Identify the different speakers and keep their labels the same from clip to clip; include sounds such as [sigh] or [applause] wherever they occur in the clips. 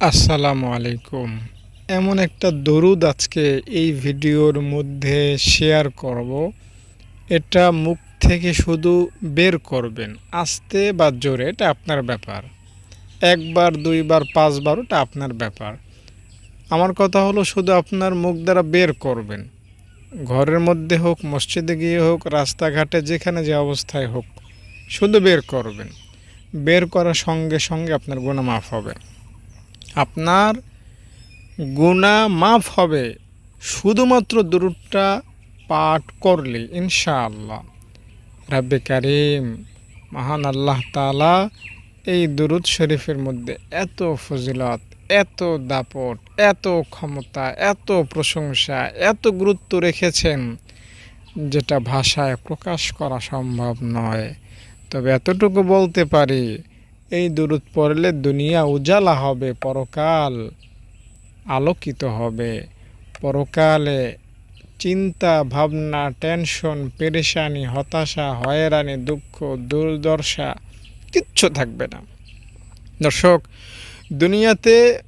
Speaker 1: আসসালামু আলাইকুম। এমন একটা দরুদ আজকে এই ভিডিওর মধ্যে শেয়ার করব। এটা মুখ থেকে শুধু বের করবেন, আস্তে বা জোরে, এটা আপনার ব্যাপার। একবার, দুইবার, পাঁচবার, ওটা আপনার ব্যাপার। আমার কথা হলো শুধু আপনার মুখ দ্বারা বের করবেন। ঘরের মধ্যে হোক, মসজিদে গিয়ে হোক, রাস্তাঘাটে, যেখানে যে অবস্থায় হোক, শুধু বের করবেন। বের করার সঙ্গে সঙ্গে আপনার গুণা মাফ হবে। আপনার গুণা মাফ হবে। শুধুমাত্র দুরুদটা পাঠ করলে, ইনশাআল্লাহ। রাব্বে কারিম, মহান আল্লাহ তালা এই দুরুদ শরীফের মধ্যে এত ফজিলত, এত দাপট, এত ক্ষমতা, এত প্রশংসা, এত গুরুত্ব রেখেছেন যেটা ভাষায় প্রকাশ করা সম্ভব নয়। তবে এতটুকু বলতে পারি এই দুরুদ পড়লে দুনিয়া উজালা হবে, পরকাল আলোকিত হবে। পরকালে চিন্তা, ভাবনা, টেনশন, পেরেশানি, হতাশা, হয়রানি, দুঃখ, দুর্দশা কিচ্ছু থাকবে না। দর্শক, দুনিয়াতে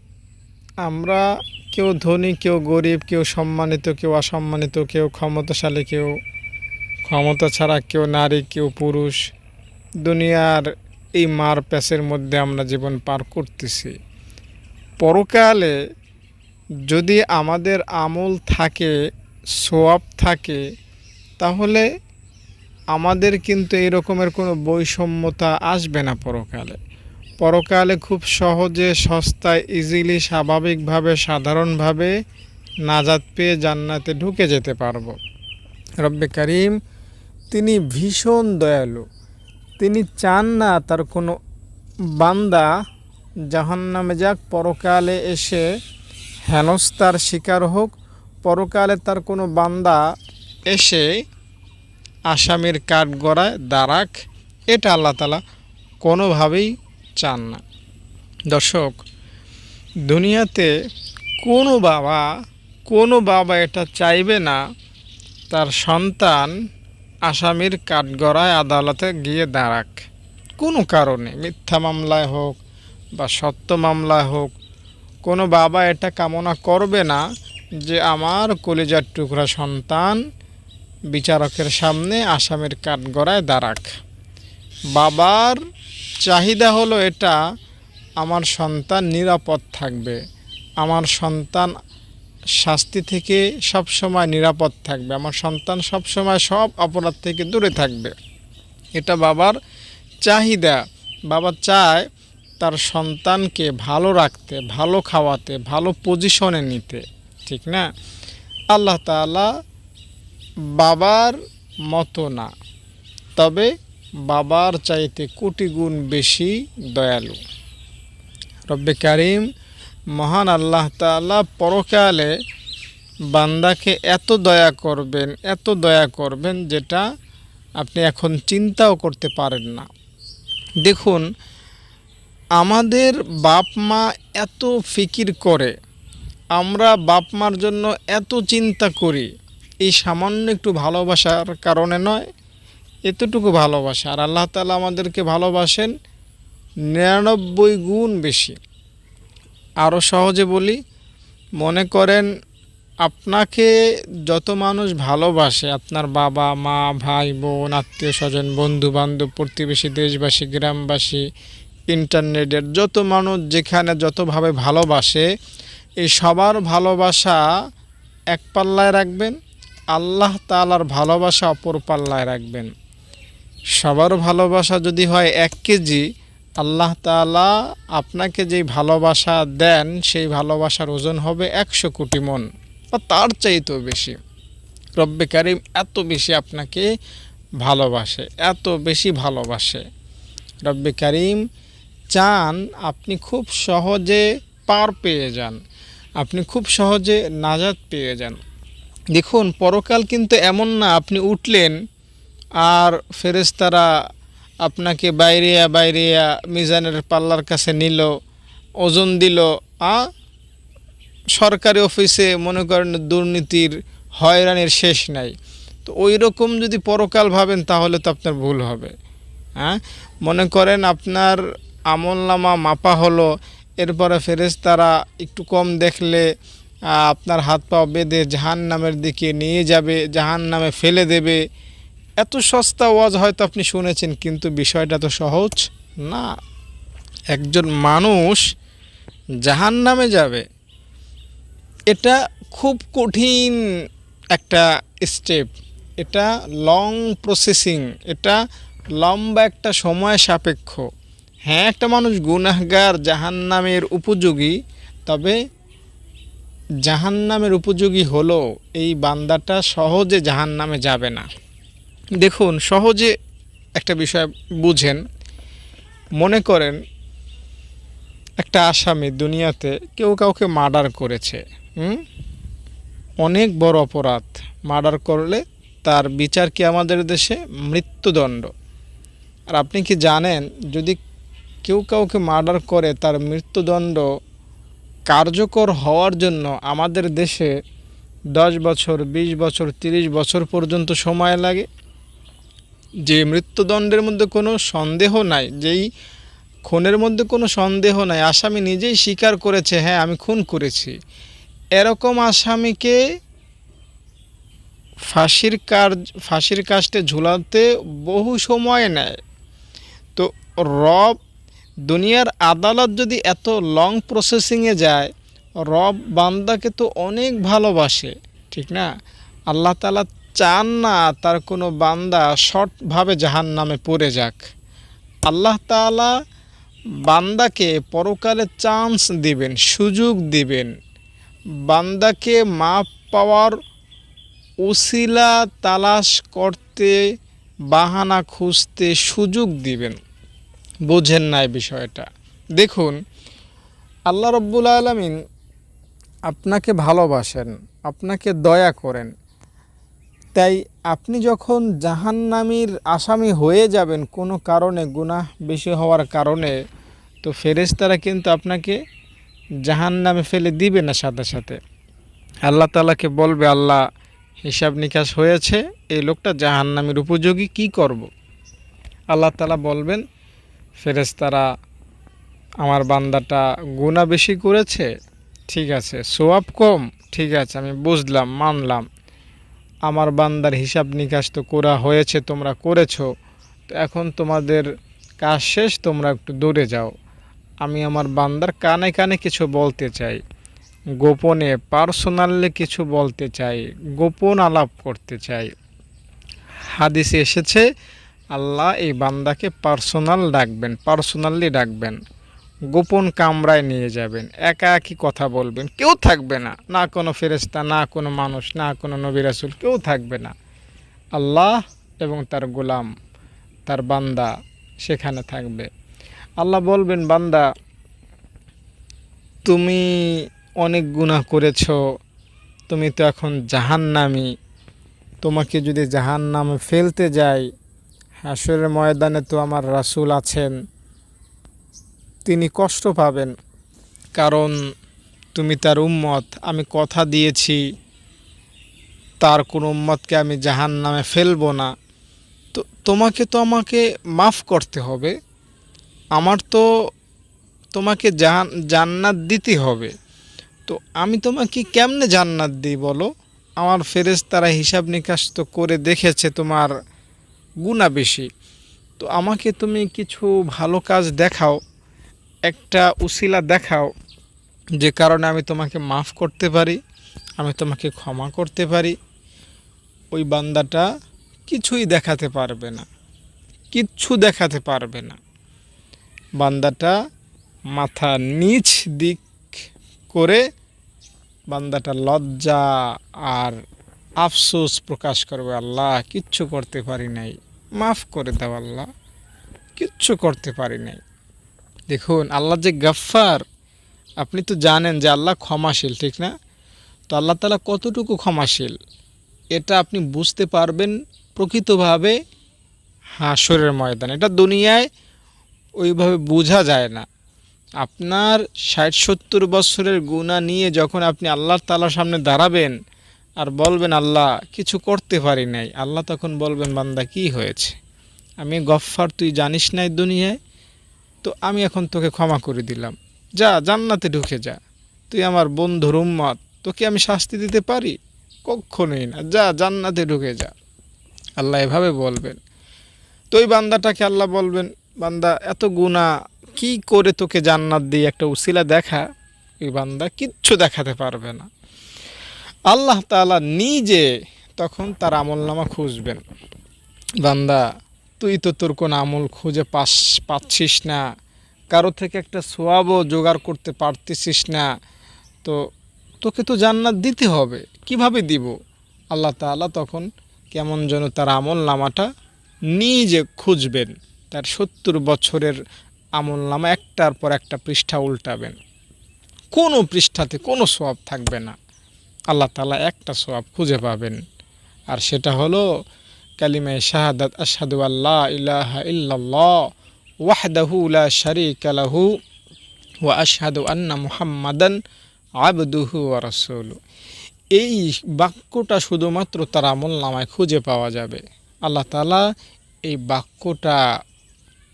Speaker 1: আমরা কেউ ধনী, কেউ গরিব, কেউ সম্মানিত, কেউ অসম্মানিত, কেউ ক্ষমতাশালী, কেউ ক্ষমতা ছাড়া, কেউ নারী, কেউ পুরুষ, দুনিয়ার এই মার প্যাসের মধ্যে আমরা জীবন পার করতেছি। পরকালে যদি আমাদের আমল থাকে সোয়াব থাকে, তাহলে আমাদের কিন্তু এই রকমের কোনো বৈষম্যতা আসবে না পরকালে। পরকালে খুব সহজে, সস্তায় ইজিলি স্বাভাবিকভাবে, সাধারণভাবে নাজাত পেয়ে জান্নাতে ঢুকে যেতে পারব। রব্বে করিম, তিনি ভীষণ দয়ালু। তিনি চান না তার কোনো বান্দা জাহান্নামে যাক, পরকালে এসে হেনস্তার শিকার হোক, পরকালে তার কোনো বান্দা এসে আসামির কাঠ গড়ায় দাঁড়াক, এটা আল্লাহ তালা কোনোভাবেই চান না। দর্শক, দুনিয়াতে কোনো বাবা কোনো বাবা এটা চাইবে না, তার সন্তান আসামির কাঠগড়ায় আদালতে গিয়ে দাঁড়াক। কোনো কারণে, মিথ্যা মামলায় হোক বা সত্য মামলায় হোক, কোনো বাবা এটা কামনা করবে না যে আমার কলিজার টুকরা সন্তান বিচারকের সামনে আসামের কাঠগড়ায় দাঁড়াক। বাবার চাহিদা হলো এটা, আমার সন্তান নিরাপদ থাকবে, আমার সন্তান শাস্তি থেকে সব সময় নিরাপদ থাকবে। আমার সন্তান সব সময় সব অপরাধ থেকে দূরে থাকবে। এটা বাবার চাহিদা। বাবা চায় তার সন্তানকে ভালো রাখতে, ভালো খাওয়াতে, ভালো পজিশনে নিতে। ঠিক না? আল্লাহ তালা বাবার মতো না। তবে বাবার চাইতে কোটি গুণ বেশি দয়ালু। রব্বে কারিম মহান আল্লাহ তাল্লাহ পরকালে বান্দাকে এত দয়া করবেন, এত দয়া করবেন যেটা আপনি এখন চিন্তাও করতে পারেন না। দেখুন, আমাদের বাপ মা এত ফিকির করে, আমরা বাপ মার জন্য এত চিন্তা করি, এই সামান্য একটু ভালোবাসার কারণে নয়, এতটুকু ভালোবাসা। আর আল্লাহ তালা আমাদেরকে ভালোবাসেন নিরানব্বই গুণ বেশি। আরও সহজে বলি, মনে করেন আপনাকে যত মানুষ ভালোবাসে, আপনার বাবা, মা, ভাই, বোন, আত্মীয় স্বজন বন্ধু বান্ধব প্রতিবেশী, দেশবাসী, গ্রামবাসী, ইন্টারনেটের যত মানুষ যেখানে যতভাবে ভালোবাসে, এই সবার ভালোবাসা এক পাল্লায় রাখবেন, আল্লাহ তালার ভালোবাসা অপর পাল্লায় রাখবেন। সবার ভালোবাসা যদি হয় এক কেজি আল্লাহ তালা আপনাকে যেই ভালোবাসা দেন, সেই ভালোবাসার ওজন হবে একশো কোটি মন, বা তার চাইতেও বেশি। রব্বে কারিম এত বেশি আপনাকে ভালোবাসে, এত বেশি ভালোবাসে। রব্বে কারিম চান আপনি খুব সহজে পার পেয়ে যান, আপনি খুব সহজে নাজাদ পেয়ে যান। দেখুন, পরকাল কিন্তু এমন না, আপনি উঠলেন আর ফেরেস্তারা আপনাকে বাইরিয়া বাইরিয়া মিজানের পাল্লার কাছে নিল, ওজন দিল, আ? সরকারি অফিসে মনে করেন দুর্নীতির হয়রানির শেষ নাই। তো ওই রকম যদি পরকাল ভাবেন তাহলে তো আপনার ভুল হবে হ্যাঁ মনে করেন আপনার আমলনামা মাপা হলো, এরপরে ফেরেস তারা একটু কম দেখলে আপনার হাত পা বেঁধে জাহান নামের দিকে নিয়ে যাবে জাহান নামে ফেলে দেবে এত সস্তা ওয়াজ হয়তো আপনি শুনেছেন, কিন্তু বিষয়টা তো সহজ না। একজন মানুষ জাহান নামে যাবে, এটা খুব কঠিন একটা স্টেপ এটা লং প্রসেসিং এটা লম্বা একটা সময় সাপেক্ষ। হ্যাঁ একটা মানুষ গুনাহগার, জাহান্নামের উপযোগী, তবে জাহান্নামের উপযোগী হলো এই বান্দাটা সহজে জাহান্নামে যাবে না। দেখুন, সহজে একটা বিষয় বুঝেন। মনে করেন, একটা আসামি দুনিয়াতে কেউ কাউকে মার্ডার করেছে, হুম? অনেক বড় অপরাধ। মার্ডার করলে তার বিচার কি আমাদের দেশে? মৃত্যুদণ্ড। আর আপনি কি জানেন, যদি কেউ কাউকে মার্ডার করে, তার মৃত্যুদণ্ড কার্যকর হওয়ার জন্য আমাদের দেশে দশ বছর, বিশ বছর, তিরিশ বছর পর্যন্ত সময় লাগে? যে মৃত্যুদণ্ডের মধ্যে কোনো সন্দেহ নাই, যেই খুনের মধ্যে কোনো সন্দেহ নাই, আসামি নিজেই স্বীকার করেছে হ্যাঁ আমি খুন করেছি। এরকম আসামিকে ফাঁসির কাজ, ফাঁসির কাজটা ঝুলাতে বহু সময় নেয়। তো রব, দুনিয়ার আদালত যদি এত লং প্রসেসিংয়ে যায়, রব বান্দাকে তো অনেক ভালোবাসে, ঠিক না? আল্লাহ তালা চান না, তার কোনো বান্দা শর্টভাবে জাহান নামে পড়ে যাক। আল্লাহ তালা বান্দাকে পরকালে চান্স দিবেন, সুযোগ দিবেন। বান্দাকে মাপ পাওয়ার উসিলা তালাশ করতে, বাহানা খুঁজতে সুযোগ দিবেন। বোঝেন না এই বিষয়টা। দেখুন, আল্লাহ রব্বুল আলমিন আপনাকে ভালোবাসেন, আপনাকে দয়া করেন। তাই আপনি যখন জাহান্নামীর আসামি হয়ে যাবেন কোনো কারণে, গুনাহ বেশি হওয়ার কারণে, তো ফেরেশতারা কিন্তু আপনাকে জাহান্নামে ফেলে দিবে না সাথে সাথে আল্লাহ তালাকে বলবে, আল্লাহ, হিসাব নিকাশ হয়েছে, এই লোকটা জাহান্নামের উপযোগী, কি করব। আল্লাহ তালা বলবেন, ফেরেশতারা আমার বান্দাটা গুণা বেশি করেছে, ঠিক আছে, সোয়াব কম, ঠিক আছে, আমি বুঝলাম, মানলাম আমার বান্দার হিসাব নিকাশ তো করা হয়েছে, তোমরা করেছ। তো এখন তোমাদের কাজ শেষ, তোমরা একটু দূরে যাও। আমি আমার বান্দার কানে কানে কিছু বলতে চাই। গোপনে, পার্সোনালি কিছু বলতে চাই। গোপন আলাপ করতে চাই। হাদিসে এসেছে, আল্লাহ এই বান্দাকে পার্সোনাল ডাকবেন, পার্সোনালি ডাকবেন। গোপন কামরায় নিয়ে যাবেন, একা একই কথা বলবেন, কেউ থাকবে না। না কোনো ফেরেস্তা না কোনো মানুষ, না কোনো নবী রাসুল, কেউ থাকবে না। আল্লাহ এবং তার গোলাম, তার বান্দা সেখানে থাকবে। আল্লাহ বলবেন, বান্দা, তুমি অনেক গুনাহ করেছ, তুমি তো এখন জাহান্নামি। তোমাকে যদি জাহান নামে ফেলতে যাই হাসরের ময়দানে তো আমার রাসূল আছেন। তিনি কষ্ট পাবেন। কারণ তুমি তার উম্মত, আমি কথা দিয়েছি, তার কোনো উম্মতকে আমি জাহান নামে ফেলব না। তো তোমাকে তো আমাকে মাফ করতে হবে, আমার তো তোমাকে জাহান, জান্নাত দিতে হবে। তো আমি তোমাকে কেমনে জান্নাত দিই বলো? আমার ফেরেজ তারা হিসাব নিকাশ তো করে দেখেছে তোমার গুণা বেশি। তো আমাকে তুমি কিছু ভালো কাজ দেখাও। একটা উসিলা দেখাও যে কারণে আমি তোমাকে মাফ করতে পারি, আমি তোমাকে ক্ষমা করতে পারি। ওই বান্দাটা কিছুই দেখাতে পারবে না, কিচ্ছু দেখাতে পারবে না। বান্দাটা মাথা নিচ দিক করে বান্দাটা লজ্জা আর আফসোস প্রকাশ করবে, আল্লাহ, কিচ্ছু করতে পারি নাই, মাফ করে দাও আল্লাহ, কিচ্ছু করতে পারি নাই। দেখুন, আল্লাহ যে গাফফার, আপনি তো জানেন যে আল্লাহ ক্ষমাশীল, ঠিক না? তো আল্লাহ তালা কতটুকু ক্ষমাশীল? এটা আপনি বুঝতে পারবেন প্রকৃতভাবে, হাসরের ময়দান। এটা দুনিয়ায় ওইভাবে বোঝা যায় না। আপনার ষাট, সত্তর বছরের গুণা নিয়ে যখন আপনি আল্লাহ তালার সামনে দাঁড়াবেন আর বলবেন, আল্লাহ, কিছু করতে পারি নাই। আল্লাহ তখন বলবেন, বান্দা, কি হয়েছে? আমি গফফার, তুই জানিস নাই দুনিয়ায়? তো আমি এখন তোকে ক্ষমা করে দিলাম। যা, জান্নাতে ঢুকে যা। তুই আমার বন্ধুর উম্মত, তোকে আমি শাস্তি দিতে পারি? কখনোই না। যা, জান্নাতে ঢুকে যা। আল্লাহ এভাবে বলবেন। তো ওই বান্দাটাকে আল্লাহ বলবেন, বান্দা, এত গুণা কি করে তোকে জান্নাত দিয়ে একটা উসিলা দেখা? ওই বান্দা কিচ্ছু দেখাতে পারবে না। আল্লাহ তাআলা নিজে তখন তার আমল নামা খুঁজবেন। বান্দা তুই তো তোর কোন আমল খুঁজে পাস, পাচ্ছিস না। কারও থেকে একটা সোয়াবও জোগাড় করতে পারতেছিস না। তো তোকে তো জান্নাত দিতে হবে, কীভাবে দিব? আল্লাহ তাআলা তখন কেমন যেন তার আমল নামাটা নিজে খুঁজবেন, তার সত্তর বছরের আমল নামা একটার পর একটা পৃষ্ঠা উল্টাবেন। কোনো পৃষ্ঠাতে কোনো সোয়াব থাকবে না। আল্লাহ তালা একটা সোয়াব খুঁজে পাবেন। আর সেটা হলো কালিমায় শাহাদাত, আশহাদু আল্লাহ ইলাহা ইল্লাল্লাহ, ওয়াহদাহু লা শারীকা লাহু, ওয়া আশহাদু আন্না মুহাম্মাদান আবদুহু ওয়া রাসূলু। এই বাক্যটা শুধুমাত্র তার আমল নামায় খুঁজে পাওয়া যাবে। আল্লাহ তাআলা এই বাক্যটা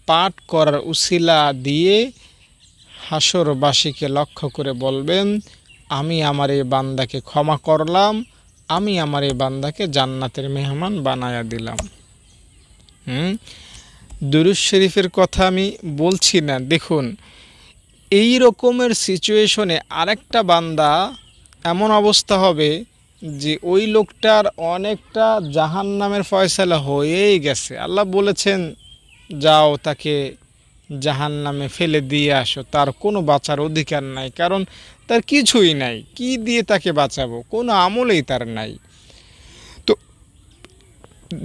Speaker 1: পাঠ করার উসিলা দিয়ে হাসরবাসীকে লক্ষ্য করে বলবেন, আমি আমার এই বান্দাকে ক্ষমা করলাম আমি আমার এই বান্দাকে জান্নাতের মেহমান বানায়া দিলাম। হুম? দুরুজ শরীফের কথা আমি বলছি না। দেখুন, এই রকমের সিচুয়েশনে আরেকটা বান্দা এমন অবস্থা হবে যে ওই লোকটার অনেকটা জাহান নামের ফয়সালা হয়েই গেছে। আল্লাহ বলেছেন, যাও তাকে জাহান নামে ফেলে দিয়ে আসো, তার কোনো বাঁচার অধিকার নাই, কারণ তার কিছুই নাই। কি দিয়ে তাকে বাঁচাবো? কোনো আমলেই তার নাই। তো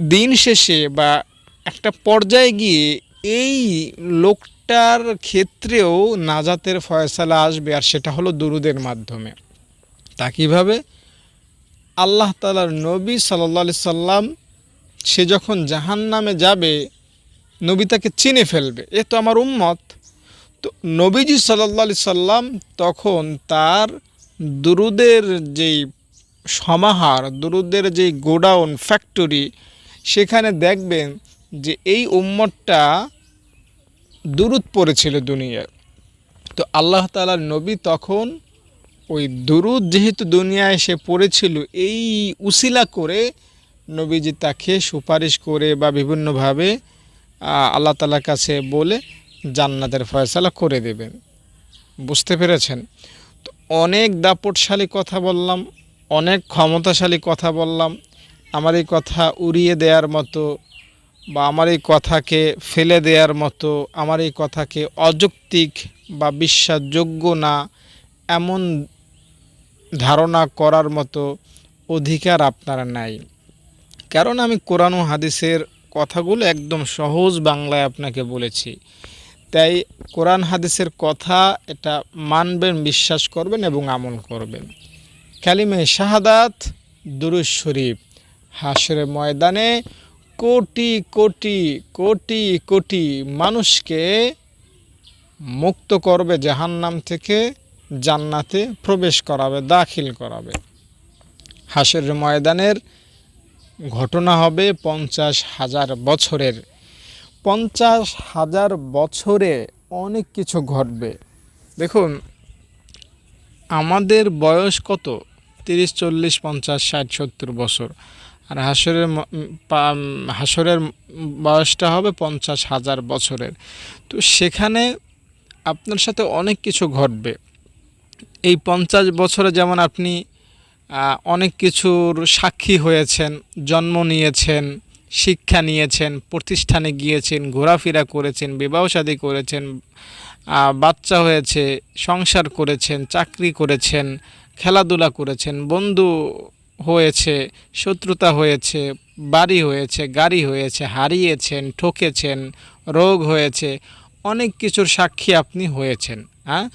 Speaker 1: দিন শেষে বা একটা পর্যায়ে গিয়ে এই লোকটার ক্ষেত্রেও নাজাতের ফয়সালা আসবে, আর সেটা হলো দুরুদের মাধ্যমে। তা কীভাবে? আল্লাহ তালার নবী সাল্লি সাল্লাম সে যখন জাহান নামে যাবে নবী তাকে চিনে ফেলবে। এ তো আমার উম্মত। তো নবীজি সাল্লি সাল্লাম তখন তার দুরুদের যেই সমাহার, দুরুদের যেই গোডাউন, ফ্যাক্টরি, সেখানে দেখবেন যে এই উম্মতটা দুরুদ পড়েছিল দুনিয়ায়। তো আল্লাহ তালার নবী তখন ওই দুরুদ যেহেতু দুনিয়ায় সে পড়েছিল, এই উসিলা করে নবীজি তাকে সুপারিশ করে বা বিভিন্নভাবে আল্লাহ তালার কাছে বলে জান্নাতের ফয়সালা করে দেবেন। বুঝতে পেরেছেন? তো অনেক দাপটশালী কথা বললাম, অনেক ক্ষমতাশালী কথা বললাম। আমার এই কথা উড়িয়ে দেওয়ার মতো বা আমার এই কথাকে ফেলে দেওয়ার মতো, আমার এই কথাকে অযৌক্তিক বা বিশ্বাসযোগ্য না, এমন ধারণা করার মতো অধিকার আপনার নাই। কারণ আমি কোরআন হাদিসের কথাগুলো একদম সহজ বাংলায় আপনাকে বলেছি। তাই কোরআন হাদিসের কথা এটা মানবেন, বিশ্বাস করবেন এবং আমল করবেন। কালিমে শাহাদাত দুরুজ শরীফ। হাসরে ময়দানে কোটি কোটি কোটি কোটি মানুষকে মুক্ত করবে, জাহান্নাম থেকে জান্নাতে প্রবেশ করাবে, দাখিল করাবে। হাসের ময়দানের ঘটনা হবে পঞ্চাশ হাজার বছরের। পঞ্চাশ হাজার বছরে অনেক কিছু ঘটবে। দেখুন, আমাদের বয়স কত? তিরিশ, চল্লিশ, পঞ্চাশ, ষাট, সত্তর বছর। আর হাসরের হাসরের বয়সটা হবে পঞ্চাশ হাজার বছরের। তো সেখানে আপনার সাথে অনেক কিছু ঘটবে। এই পঞ্চাশ বছরে যেমন আপনি অনেক কিছুর সাক্ষী হয়েছেন, জন্ম নিয়েছেন, শিক্ষা নিয়েছেন, প্রতিষ্ঠানে গিয়েছেন, ঘোরাফেরা করেছেন, বিবাহ শাদী করেছেন বাচ্চা হয়েছে, সংসার করেছেন, চাকরি করেছেন, খেলাধুলা করেছেন, বন্ধু হয়েছে, শত্রুতা হয়েছে, বাড়ি হয়েছে, গাড়ি হয়েছে, হারিয়েছেন, ঠকেছেন, রোগ হয়েছে, অনেক কিছুর সাক্ষী আপনি হয়েছেন হ্যাঁ?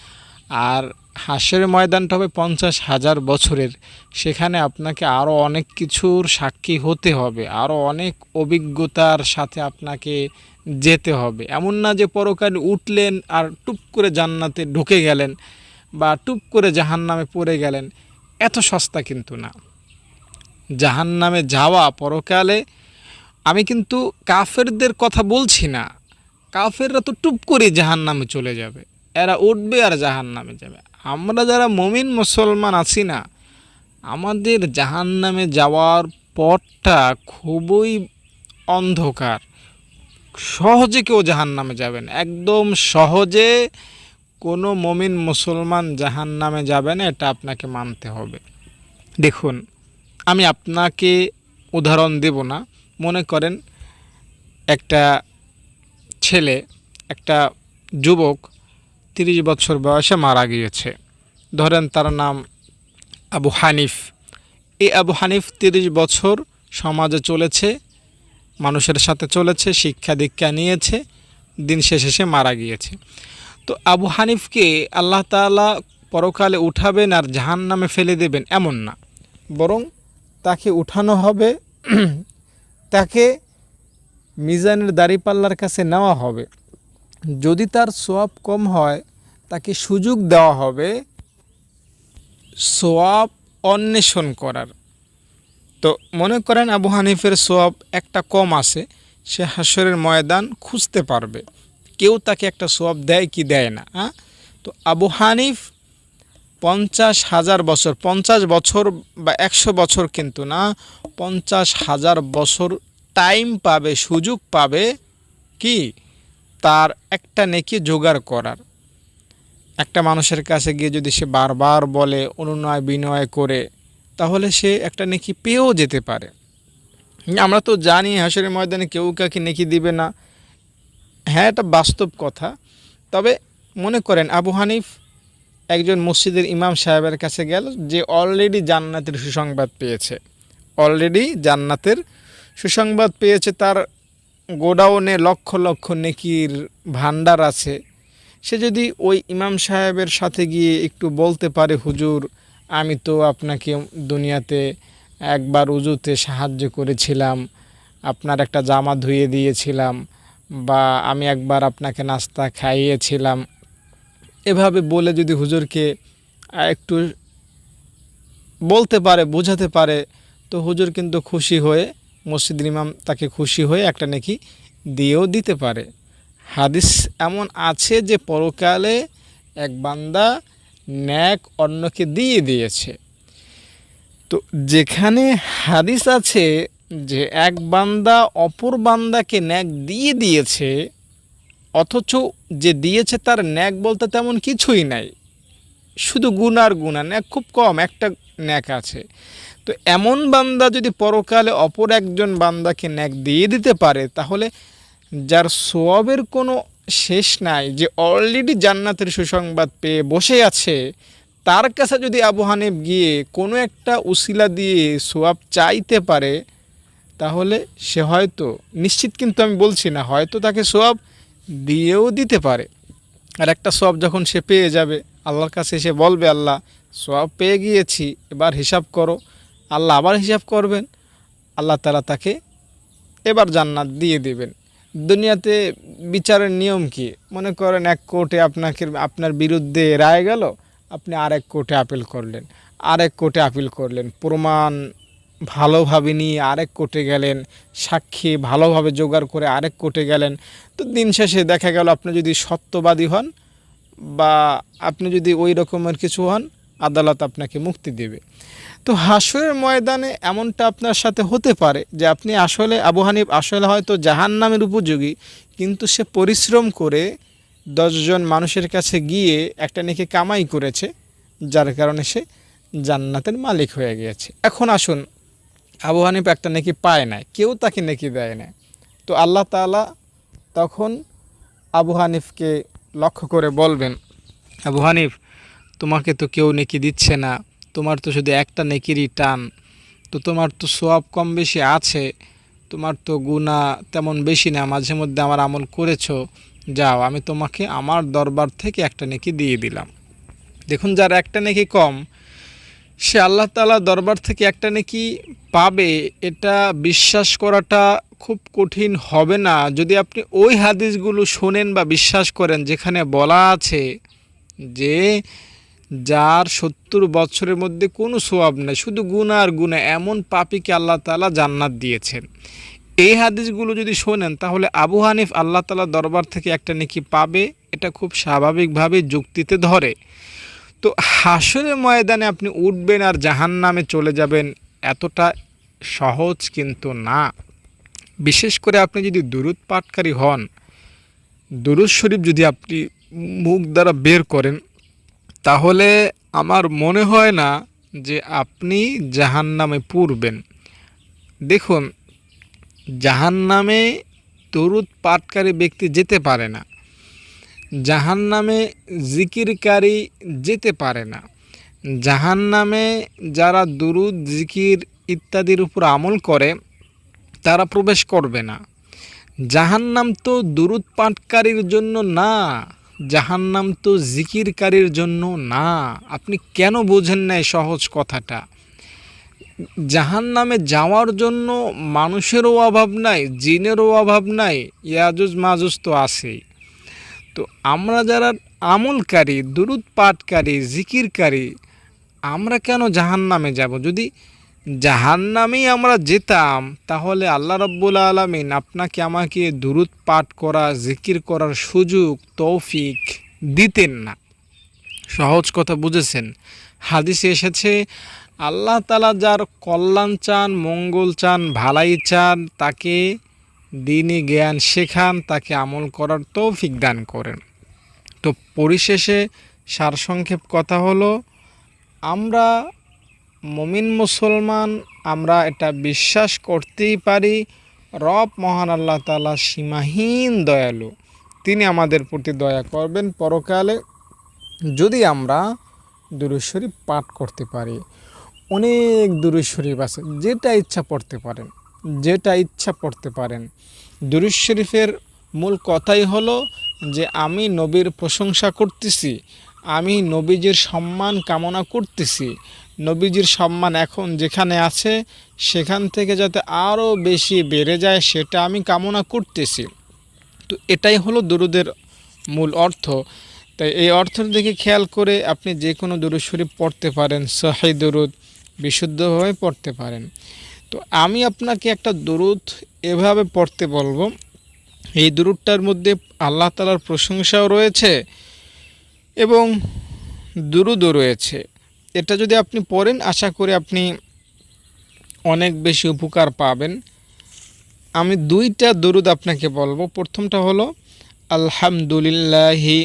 Speaker 1: আর হাসের ময়দানটা হবে পঞ্চাশ হাজার বছরের। সেখানে আপনাকে আরও অনেক কিছুর সাক্ষী হতে হবে আরও অনেক অভিজ্ঞতার সাথে আপনাকে যেতে হবে। এমন না যে পরকালে উঠলেন আর টুপ করে জান্নাতে ঢুকে গেলেন বা টুপ করে জাহান নামে পড়ে গেলেন, এত সস্তা কিন্তু না। জাহান নামে যাওয়া পরকালে আমি কিন্তু কাফেরদের কথা বলছি না। কাফেররা তো টুপ করে জাহান নামে চলে যাবে। এরা উঠবে আর জাহান নামে যাবে। আমরা যারা মমিন মুসলমান আছি না, আমাদের জাহান নামে যাওয়ার পথটা খুবই অন্ধকার। সহজে কেউ জাহান নামে যাবেন একদম সহজে কোনো মমিন মুসলমান জাহান নামে যাবে না, এটা আপনাকে মানতে হবে। দেখুন, আমি আপনাকে উদাহরণ দেব না। মনে করেন একটা ছেলে, একটা যুবক তিরিশ বছর বয়সে মারা গিয়েছে। ধরেন তার নাম আবু হানিফ। এই আবু হানিফ তিরিশ বছর সমাজে চলেছে, মানুষের সাথে চলেছে, শিক্ষা দীক্ষা নিয়েছে, দিন শেষে সে মারা গিয়েছে। তো আবু হানিফকে আল্লাহ তাআলা পরকালে উঠাবেন আর জাহান নামে ফেলে দেবেন এমন না। বরং তাকে উঠানো হবে, [clears throat] তাকে মিজানের দাড়িপাল্লার কাছে নেওয়া হবে। যদি তার সোয়াব কম হয়, তাকে সুযোগ দেওয়া হবে সোয়াব অন্বেষণ করার। তো মনে করেন আবু হানিফের সোয়াব একটা কম আছে, সে হাসরের ময়দান খুঁজতে পারবে। কেউ তাকে একটা সোয়াব দেয় কি দেয় না হ্যাঁ? তো আবু হানিফ পঞ্চাশ হাজার বছর, পঞ্চাশ বছর বা একশো বছর কিন্তু না, পঞ্চাশ হাজার বছর টাইম পাবে, সুযোগ পাবে কি? তার একটা নেকি জোগাড় করার। একটা মানুষের কাছে গিয়ে যদি সে বারবার বলে, অনুনয় বিনয় করে, তাহলে সে একটা নেকি পেয়েও যেতে পারে। আমরা তো জানি হাসরের ময়দানে কেউ কাকে নেকি দিবে না। হ্যাঁ এটা বাস্তব কথা। তবে মনে করেন, আবু হানিফ একজন মসজিদের ইমাম সাহেবের কাছে গেল, যে অলরেডি জান্নাতের সুসংবাদ পেয়েছে। অলরেডি জান্নাতের সুসংবাদ পেয়েছে তার গোডাউনে লক্ষ লক্ষ নেকির ভান্ডার আছে। সে যদি ওই ইমাম সাহেবের সাথে গিয়ে একটু বলতে পারে, হুজুর, আমি তো আপনাকে দুনিয়াতে একবার উজুতে সাহায্য করেছিলাম, আপনার একটা জামা ধুয়ে দিয়েছিলাম বা আমি একবার আপনাকে নাস্তা খাইয়েছিলাম। এভাবে বলে যদি হুজুরকে একটু বলতে পারে, বোঝাতে পারে, তো হুজুর কিন্তু খুশি হয়ে মসজিদ ইমাম তাকে খুশি হয়ে একটা নাকি দিয়েও দিতে পারে। হাদিস এমন আছে যে পরকালে এক বান্দা ন্যাক অন্যকে দিয়ে দিয়েছে। তো যেখানে হাদিস আছে যে এক বান্দা অপর বান্দাকে ন্যাক দিয়ে দিয়েছে, অথচ যে দিয়েছে তার ন্যাক বলতে তেমন কিছুই নাই। শুধু গুনার গুণা, ন্যাক খুব কম, একটা ন্যাক আছে। তো এমন বান্দা যদি পরকালে অপর একজন বান্দাকে ন্যাক দিয়ে দিতে পারে, তাহলে যার সোয়াবের কোনো শেষ নাই, যে অলরেডি জান্নাতের সুসংবাদ পেয়ে বসে আছে, তার কাছে যদি আবু হানিফ গিয়ে কোনো একটা উসিলা দিয়ে সোয়াব চাইতে পারে, তাহলে সে হয়তো, নিশ্চিত কিন্তু আমি বলছি না, হয়তো তাকে সোয়াব দিয়েও দিতে পারে। আর একটা সোয়াব যখন সে পেয়ে যাবে, আল্লাহর কাছে সে বলবে, আল্লাহ সোয়াব পেয়ে গিয়েছি, এবার হিসাব করো। আল্লাহ আবার হিসাব করবেন, আল্লাহ তালা তাকে এবার জান্নাত দিয়ে দেবেন। দুনিয়াতে বিচারের নিয়ম কি? মনে করেন এক কোর্টে আপনাকে, আপনার বিরুদ্ধে রায় গেল, আপনি আরেক কোর্টে আপিল করলেন। আরেক কোর্টে আপিল করলেন, প্রমাণ ভালোভাবে নিয়ে আরেক কোর্টে গেলেন, সাক্ষী ভালোভাবে জোগাড় করে আরেক কোর্টে গেলেন। তো দিন শেষে দেখা গেল আপনি যদি সত্যবাদী হন বা আপনি যদি ওই রকমের কিছু হন আদালত আপনাকে মুক্তি দেবে। তো হাসরের ময়দানে এমনটা আপনার সাথে হতে পারে যে আপনি আসলে, আবু হানিফ আসলে হয়তো জাহান নামের উপযোগী, কিন্তু সে পরিশ্রম করে দশজন মানুষের কাছে গিয়ে একটা নেকি কামাই করেছে, যার কারণে সে জান্নাতের মালিক হয়ে গিয়েছে। এখন আসুন, আবু হানিফ একটা নেকি পায় না কেউ তাকে নেকি দেয় না তো আল্লাহ তাআলা তখন আবু হানিফকে লক্ষ্য করে বলবেন, আবু হানিফ তোমাকে তো কেউ নেকি দিচ্ছে না। তোমার তো শুধু একটা নেকিরই টান। তো তোমার তো সোয়াব কম বেশি আছে। তোমার তো গুণা তেমন বেশি না। মাঝে মধ্যে আমার আমল করেছ। যাও, আমি তোমাকে আমার দরবার থেকে একটা নেকি দিয়ে দিলাম। দেখুন, যার একটা নেকি কম, সে আল্লাহ তালা দরবার থেকে একটা নেকি পাবে, এটা বিশ্বাস করাটা খুব কঠিন হবে না। যদি আপনি ওই হাদিসগুলো শোনেন বা বিশ্বাস করেন, যেখানে বলা আছে যে যার সত্তর বছরের মধ্যে কোনো সোয়াব নেই, শুধু গুণা আর গুণা এমন পাপিকে আল্লাহ তালা জান্নাত দিয়েছেন। এই হাদিসগুলো যদি শোনেন, তাহলে আবু হানিফ আল্লাহ তালা দরবার থেকে একটা নেকি পাবে, এটা খুব স্বাভাবিকভাবে যুক্তিতে ধরে। তো হাসরের ময়দানে আপনি উঠবেন আর জাহান নামে চলে যাবেন এতটা সহজ কিন্তু না। বিশেষ করে আপনি যদি দুরুদ পাঠকারী হন, দুরুদ শরীফ যদি আপনি মুখ দ্বারা বের করেন তাহলে আমার মনে হয় না যে আপনি জাহান নামে পূর্বেন দেখুন জাহান নামে দরুদ পাটকারী ব্যক্তি যেতে পারে না। জাহান নামে জিকিরকারী যেতে পারে না। জাহান নামে যারা দুরুদ, জিকির ইত্যাদির উপর আমল করে, তারা প্রবেশ করবে না। জাহান্নাম তো দুরুদ পাটকারীর জন্য না। জাহান্নাম তো জিকিরকারীর জন্য না। আপনি কেন বোঝেন না সহজ কথাটা? জাহান নামে যাওয়ার জন্য মানুষেরও অভাব নাই, জিনেরও অভাব নাই, ইয়াজুজ মাজুজ তো আছেই। তো আমরা যারা আমলকারী, দুরুদ পাঠকারী, জিকিরকারী, আমরা কেন জাহান নামে যাব? যদি জাহান নামেই আমরা যেতাম, তাহলে আল্লাহ রব্বুল আলমিন আপনাকে আমাকে দুরুদ পাঠ করা জিকির করার সুযোগ, তৌফিক দিতেন না। সহজ কথা বুঝেছেন। হাদিসে এসেছে, আল্লাহ তালা যার কল্যাণ চান, মঙ্গল চান, ভালাই চান, তাকে দিনই জ্ঞান শেখান, তাকে আমল করার তৌফিক দান করেন। তো পরিশেষে সারসংক্ষেপ কথা হলো, আমরা মমিন মুসলমান, আমরা এটা বিশ্বাস করতেই পারি, রব মহান আল্লাহ তালা সীমাহীন দয়ালু। তিনি আমাদের প্রতি দয়া করবেন পরকালে, যদি আমরা দুরুশরীফ পাঠ করতে পারি। অনেক দুরুজ শরীফ আছে, যেটা ইচ্ছা পড়তে পারেন, যেটা ইচ্ছা পড়তে পারেন। দুরুজ শরীফের মূল কথাই হলো যে, আমি নবীর প্রশংসা করতেছি, আমি নবীজির সম্মান কামনা করতেছি নবীজির সম্মান এখন যেখানে আছে, সেখান থেকে যাতে আরও বেশি বেড়ে যায়, সেটা আমি কামনা করতেছি। তো এটাই হলো দুরুদের মূল অর্থ। তাই এই অর্থের দিকে খেয়াল করে আপনি যে কোনো দুরুদ শরীফ পড়তে পারেন সহাই দুরুদ, বিশুদ্ধভাবে পড়তে পারেন। তো আমি আপনাকে একটা দরুদ এভাবে পড়তে বলব। এই দরুদটার মধ্যে আল্লাহ তালার প্রশংসাও রয়েছে এবং দুরুদও রয়েছে। এটা যদি আপনি পড়েন, আশা করি আপনি অনেক বেশি উপকার পাবেন। আমি দুইটা দরুদ আপনাকে বলব। প্রথমটা হলো, আলহামদুলিল্লাহি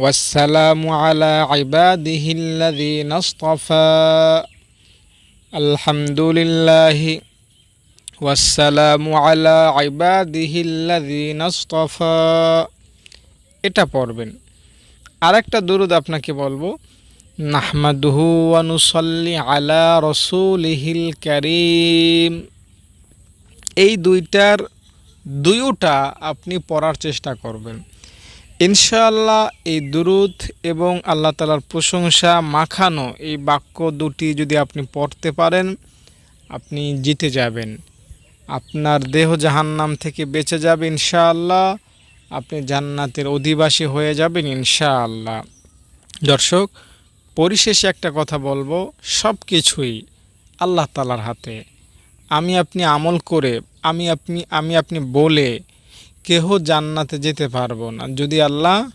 Speaker 1: ওয়াসালামু আলা ইবাদিহিল্লাযীনাসতাফা আলহামদুলিল্লাহি ওয়াসালামু আলা ইবাদিহিল্লাযীনাসতাফা এটা পড়বেন। আরেকটা দরুদ আপনাকে বলব নাহমাদুহু ওয়ানুসল্লি আলা রসুলিহিল করিম। এই দুইটার দুইটা আপনি পড়ার চেষ্টা করবেন। ইনশাআল্লাহ এই দুরুদ এবং আল্লাহ তালার প্রশংসা মাখানো এই বাক্য দুটি যদি আপনি পড়তে পারেন, আপনি জিতে যাবেন। আপনার দেহ জাহান্নাম থেকে বেঁচে যাবে ইনশাআল্লাহ। আপনি জান্নাতের অধিবাসী হয়ে যাবেন ইনশাআল্লাহ। দর্শক পরিশেষে একটা কথা বলব, সব কিছুই আল্লাহ তালার হাতে। আমি আপনি আমল করে, আমি আপনি আমি আপনি বলে কেহ জান্নাতে যেতে পারব না। যদি আল্লাহ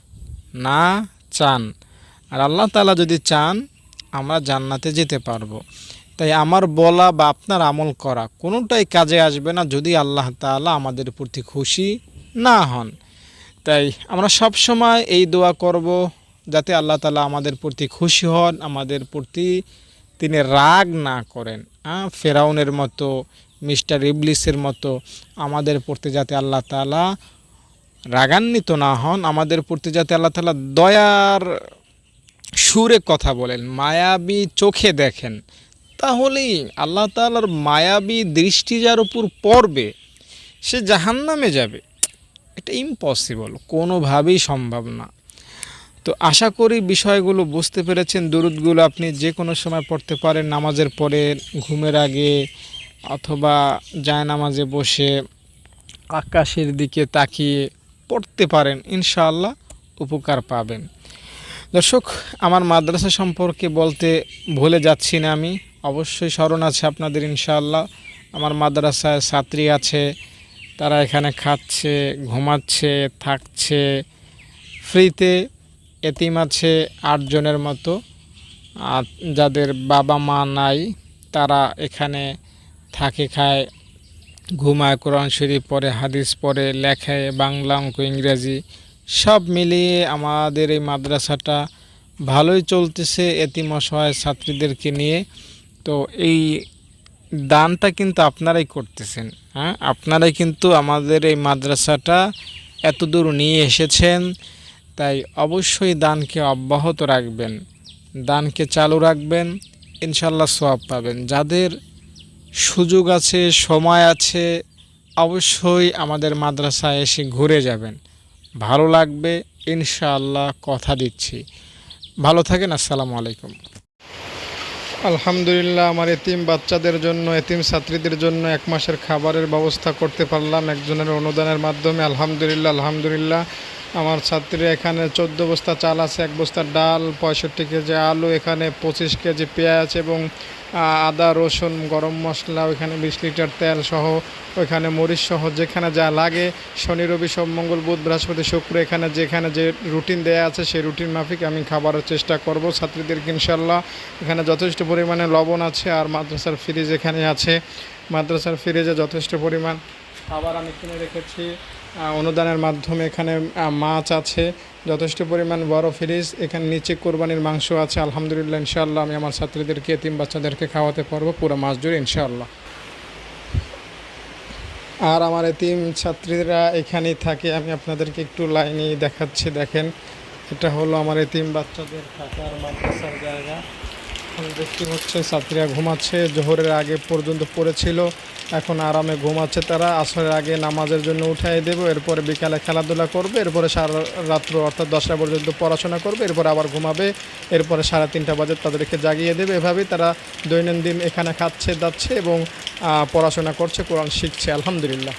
Speaker 1: না চান, আর আল্লাহ তালা যদি চান, আমরা জান্নাতে যেতে পারব। তাই আমার বলা বা আপনার আমল করা কোনোটাই কাজে আসবে না যদি আল্লাহ তালা আমাদের প্রতি খুশি না হন। তাই আমরা সব সময় এই দোয়া করব। যাতে আল্লাহ তালা আমাদের প্রতি খুশি হন, আমাদের প্রতি তিনি রাগ না করেন। হ্যাঁ ফেরাউনের মতো, মিস্টার ইবলিসের মতো আমাদের প্রতি যাতে আল্লাহ তালা রাগান্বিত না হন, আমাদের প্রতি যাতে আল্লাহ তালা দয়ার সুরে কথা বলেন, মায়াবী চোখে দেখেন, তাহলেই আল্লাহ তালার মায়াবী দৃষ্টি যার উপর পড়বে, সে জাহান্নামে যাবে। এটা ইম্পসিবল কোনোভাবেই সম্ভব না। তো আশা করি বিষয়গুলো বুঝতে পেরেছেন, দরুদগুলো আপনি যে কোনো সময় পড়তে পারেন, নামাজের পরে, ঘুমের আগে অথবা যায় নামাজে বসে আকাশের দিকে তাকিয়ে পড়তে পারেন, ইনশাআল্লাহ উপকার পাবেন। দর্শক, আমার মাদ্রাসা সম্পর্কে বলতে ভুলে যাচ্ছি না আমি, অবশ্যই স্মরণ আছে আপনাদের, ইনশাআল্লাহ। আমার মাদ্রাসায় ছাত্রী আছে, তারা এখানে খাচ্ছে, ঘুমাচ্ছে, থাকছে, ফ্রিতে এতিম আছে আটজনের মতো। আর যাদের বাবা মা নাই, তারা এখানে থাকে, খায়, ঘুমায়, কোরআন শরীফ পড়ে, হাদিস পড়ে, লেখে, বাংলা অঙ্ক, ইংরেজি, সব মিলিয়ে আমাদের এই মাদ্রাসাটা ভালোই চলতেছে এতিম অসহায় ছাত্রীদেরকে নিয়ে। তো এই দানটা কিন্তু আপনারাই করতেছেন হ্যাঁ? আপনারাই কিন্তু আমাদের এই মাদ্রাসাটা এত দূর নিয়ে এসেছেন। তাই অবশ্যই দানকে অব্যাহত রাখবেন। দানকে চালু রাখবেন ইনশাল্লাহ সোয়াব পাবেন। যাদের সুযোগ আছে, সময় আছে, অবশ্যই আমাদের মাদ্রাসায় এসে ঘুরে যাবেন। ভালো লাগবে, ইনশাআল্লাহ কথা দিচ্ছি। ভালো থাকেন, আসসালামু আলাইকুম। আলহামদুলিল্লাহ, আমার এতিম বাচ্চাদের জন্য, এতিম ছাত্রীদের জন্য এক মাসের খাবারের ব্যবস্থা করতে পারলাম। একজনের অনুদানের মাধ্যমে, আলহামদুলিল্লাহ আলহামদুলিল্লাহ। আমার ছাত্রীরা এখানে চোদ্দ বস্তা চাল আছে, এক বস্তা ডাল, পঁয়ষট্টি কেজি আলু, এখানে পঁচিশ কেজি পেঁয়াজ এবং আদা, রসুন, গরম মশলা, ওইখানে বিশ লিটার তেল সহ, ওইখানে মরিচ সহ, যেখানে যা লাগে। শনি, রবি, সোম, মঙ্গল, বুধ, বৃহস্পতি, শুক্র, এখানে যেখানে যে রুটিন দেয়া আছে সেই রুটিন মাফিক আমি খাবারের চেষ্টা করব। ছাত্রীদেরকে ইনশাল্লাহ এখানে যথেষ্ট পরিমাণে লবণ আছে আর মাদ্রাসার ফ্রিজ এখানে আছে। মাদ্রাসার ফ্রিজে যথেষ্ট পরিমাণ খাবার আমি কিনে রেখেছি। অনুদানের মাধ্যমে এখানে মাছ আছে, যথেষ্ট পরিমাণ বড় ফ্রিজ এখানে নিচে কোরবানির মাংস আছে, আলহামদুলিল্লাহ, ইনশাআল্লাহ, আমি আমার ছাত্রীদেরকে, এতিম বাচ্চাদেরকে খাওয়াতে পারব পুরো মাস জুড়ে, ইনশাআল্লাহ। আর আমার এতিম ছাত্রীরা এখানেই থাকে, আমি আপনাদেরকে একটু লাইনে দেখাচ্ছি, দেখেন। এটা হলো আমার এতিম বাচ্চাদের থাকার মাদ্রাসার জায়গা। এখন দেখতে হচ্ছে ছাত্রীরা ঘুমাচ্ছে, জোহরের আগে পর্যন্ত পড়েছিল, এখন আরামে ঘুমাচ্ছে তারা। আসরের আগে নামাজের জন্য উঠাই দেবো, এরপরে বিকালে খেলাধুলা করবে, এরপরে সারা রাত্র অর্থাৎ দশটা পর্যন্ত পড়াশোনা করবে, এরপরে আবার ঘুমাবে, এরপরে সাড়ে তিনটা বাজে তাদেরকে জাগিয়ে দেবে। এভাবেই তারা দৈনন্দিন এখানে খাচ্ছে, যাচ্ছে এবং পড়াশোনা করছে, কোরআন শিখছে, আলহামদুলিল্লাহ।